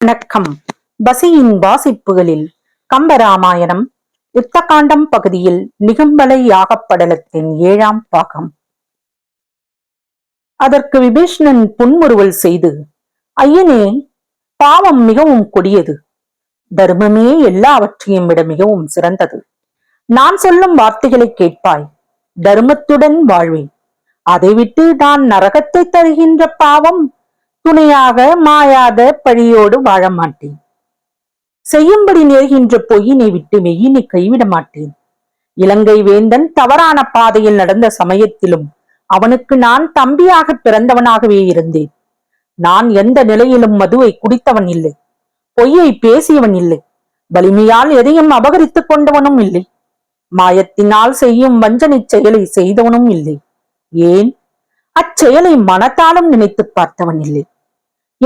வணக்கம். பசியின் வாசிப்புகளில் கம்பராமாயணம் யுத்தகாண்டம் பகுதியில் நிகும்பலை யாகப்படலத்தின் ஏழாம் பாகம். அதற்கு விபீஷ்ணன் புன்முறுவல் செய்து ஐயனே பாவம் மிகவும் கொடியது. தர்மமே எல்லாவற்றையும் விட மிகவும் சிறந்தது. நான் சொல்லும் வார்த்தைகளை கேட்பாய். தர்மத்துடன் வாழ்வேன். அதை விட்டு நான் நரகத்தை தருகின்ற பாவம் துணையாக மாயாத பழியோடு வாழ மாட்டேன். செய்யும்படி நேர்கின்ற பொய்யினை விட்டு மெய்யினை கைவிட மாட்டேன். இலங்கை வேந்தன் தவறான பாதையில் நடந்த சமயத்திலும் அவனுக்கு நான் தம்பியாக பிறந்தவனாகவே இருந்தேன். நான் எந்த நிலையிலும் மதுவை குடித்தவன் இல்லை. பொய்யை பேசியவன் இல்லை. வலிமையால் எதையும் அபகரித்துக் கொண்டவனும் இல்லை. மாயத்தினால் செய்யும் வஞ்சனை செயலை செய்தவனும் இல்லை. ஏன்? அச்செயலை மனத்தாலும் நினைத்து பார்த்தவன் இல்லை.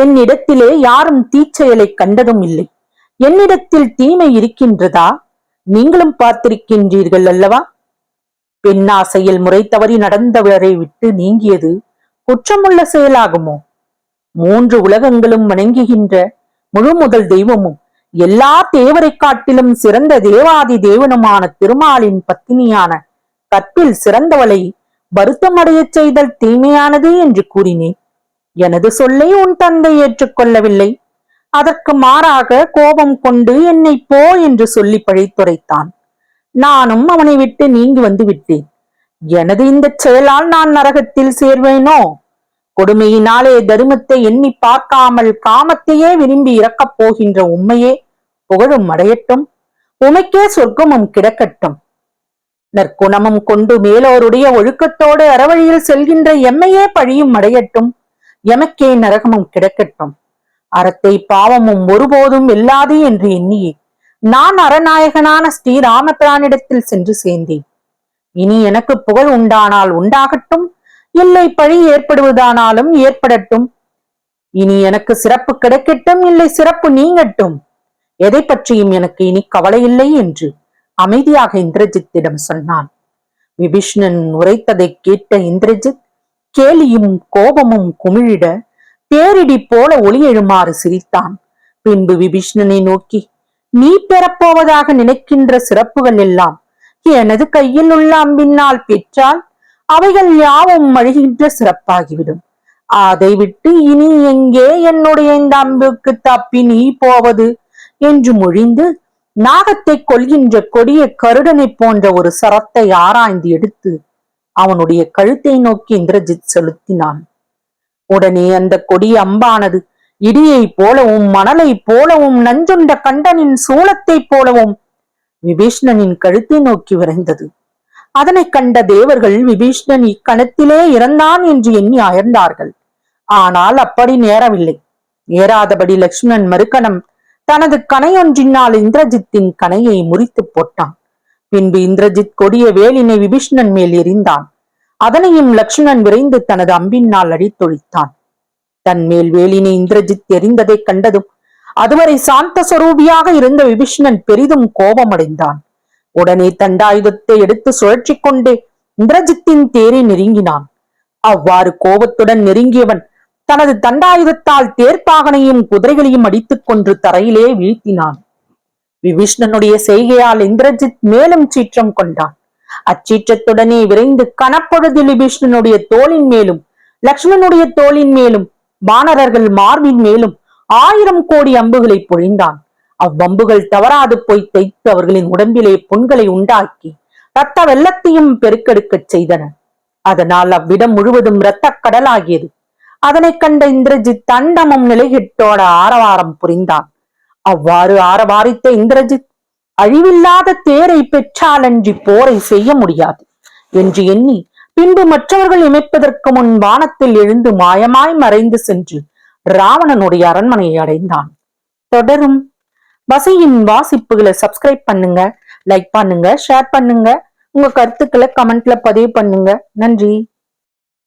என்னிடத்திலே யாரும் தீச்செயலை கண்டதும் இல்லை. என்னிடத்தில் தீமை இருக்கின்றதா? நீங்களும் பார்த்திருக்கின்றீர்கள் அல்லவா? பெண்ணாசையில் முறை தவறி நடந்தவரை விட்டு நீங்கியது குற்றமுள்ள செயலாகுமோ? மூன்று உலகங்களும் வணங்குகின்ற முழு முதல் தெய்வமும் எல்லா தேவரை காட்டிலும் சிறந்த தேவாதி தேவனுமான திருமாலின் பத்தினியான கற்பில் சிறந்தவளை வருத்தமடையச் செய்தல் தீமையானது என்று கூறினேன். எனது சொல்லை உன் தந்தை ஏற்றுக்கொள்ளவில்லை. அதற்கு மாறாக கோபம் கொண்டு என்னை போ என்று சொல்லி பழித்துரைத்தான். நானும் அவனை விட்டு நீங்கி வந்து விட்டேன். எனது இந்த செயலால் நான் நரகத்தில் சேர்வேனோ? கொடுமையினாலே தருமத்தை எண்ணி பார்க்காமல் காமத்தையே விரும்பி இறக்கப் போகின்ற உண்மையே புகழும் அடையட்டும் உமைக்கே சொர்க்கமும் கிடக்கட்டும். நற்குணமும் கொண்டு மேலோருடைய ஒழுக்கத்தோடு அறவழியில் செல்கின்ற எம்மையே பழியும் அடையட்டும் எமக்கே நரகமும் கிடக்கட்டும். அறத்தை பாவமும் ஒருபோதும் இல்லாது என்று எண்ணியே. நான் அறநாயகனான ஸ்ரீராமபிரானிடத்தில் சென்று சேர்ந்தேன். இனி எனக்கு புகழ் உண்டானால் உண்டாகட்டும். இல்லை பழி ஏற்படுவதானாலும் ஏற்படட்டும். இனி எனக்கு சிறப்பு கிடைக்கட்டும் இல்லை சிறப்பு நீங்கட்டும். எதை பற்றியும் எனக்கு இனி கவலை இல்லை என்று அமைதியாக இந்திரஜித்திடம் சொன்னான். விபீஷ்ணன் உரைத்ததை கேட்ட இந்திரஜித் கேலியும் கோபமும் குமிழிட பேரிடி போல ஒளி எழுமாறு சிரித்தான். பின்பு விபீஷ்ணனை நோக்கி நீ பெறப்போவதாக நினைக்கின்ற சிறப்புகள் எல்லாம் எனது கையில் உள்ள அம்பினால் பெற்றால் அவைகள் யாவும் மழுகின்ற சிறப்பாகிவிடும். அதை விட்டு இனி எங்கே என்னுடைய இந்த அம்புக்கு தப்பி நீ போவது? என்று மொழிந்து நாகத்தை கொள்கின்ற கொடிய கருடனை போன்ற ஒரு சரத்தை ஆராய்ந்து எடுத்து அவனுடைய கழுத்தை நோக்கி இந்திரஜித் செலுத்தினான். உடனே அந்த கொடிய அம்பானது இடியை போலவும் மணலை போலவும் நஞ்சுண்ட கண்டனின் சூளத்தைப் போலவும் விபீஷ்ணனின் கழுத்தை நோக்கி விரைந்தது. அதனை கண்ட தேவர்கள் விபீஷ்ணன் இக்கணத்திலே இறந்தான் என்று எண்ணி அயர்ந்தார்கள். ஆனால் அப்படி நேரவில்லை. நேராதபடி லக்ஷ்மணன் மறுக்கணம் தனது கணையொன்றினால் இந்திரஜித்தின் கணையை முறித்து போட்டான். பின்பு இந்திரஜித் கொடிய வேலினை விபீஷ்ணன் மேல் எறிந்தான். அதனையும் லக்ஷ்மணன் விரைந்து தனது அம்பினால் அடித்தொழித்தான். தன் மேல் வேலினை இந்திரஜித் எறிந்ததை கண்டதும் அதுவரை சாந்த சொரூபியாக இருந்த விபீஷ்ணன் பெரிதும் கோபமடைந்தான். உடனே தண்டாயுதத்தை எடுத்து சுழற்றி கொண்டே இந்திரஜித்தின் தேரை நெருங்கினான். அவ்வாறு கோபத்துடன் நெருங்கியவன் தனது தண்டாயுதத்தால் தேர்ப்பாகனையும் குதிரைகளையும் அடித்துக் கொன்று தரையிலே வீழ்த்தினான். விபீஷ்ணனுடைய செய்கையால் இந்திரஜித் மேலும் சீற்றம் கொண்டான். அச்சீற்றத்துடனே விரைந்து கனப்பொழுது விபீஷ்ணனுடைய தோளின் மேலும் லக்ஷ்மணனுடைய தோளின் மேலும் வானரர்கள் மார்பின் மேலும் ஆயிரம் கோடி அம்புகளை பொழிந்தான். அவ்வம்புகள் தவறாது போய் தைத்து அவர்களின் உடம்பிலே புண்களை உண்டாக்கி இரத்த வெள்ளத்தையும் பெருக்கெடுக்கச் செய்தன. அதனால் அவ்விடம் முழுவதும் இரத்தக் கடலாகியது. அதனைக் கண்ட இந்திரஜித் தண்டமும் நிலைகிட்டோட ஆரவாரம் புரிந்தான். அவ்வாறு ஆரவாரித்த இந்திரஜித் அழிவில்லாத தேரை பெற்றாலன்றி போரை செய்ய முடியாது என்று எண்ணி பின்பு மற்றவர்கள் இமைப்பதற்கு முன் வானத்தில் எழுந்து மாயமாய் மறைந்து சென்று ராவணனுடைய அரண்மனையை அடைந்தான். தொடரும் வசையின் வாசிப்புகளை சப்ஸ்கிரைப் பண்ணுங்க லைக் பண்ணுங்க ஷேர் பண்ணுங்க. உங்க கருத்துக்களை கமெண்ட்ல பதிவு பண்ணுங்க. நன்றி.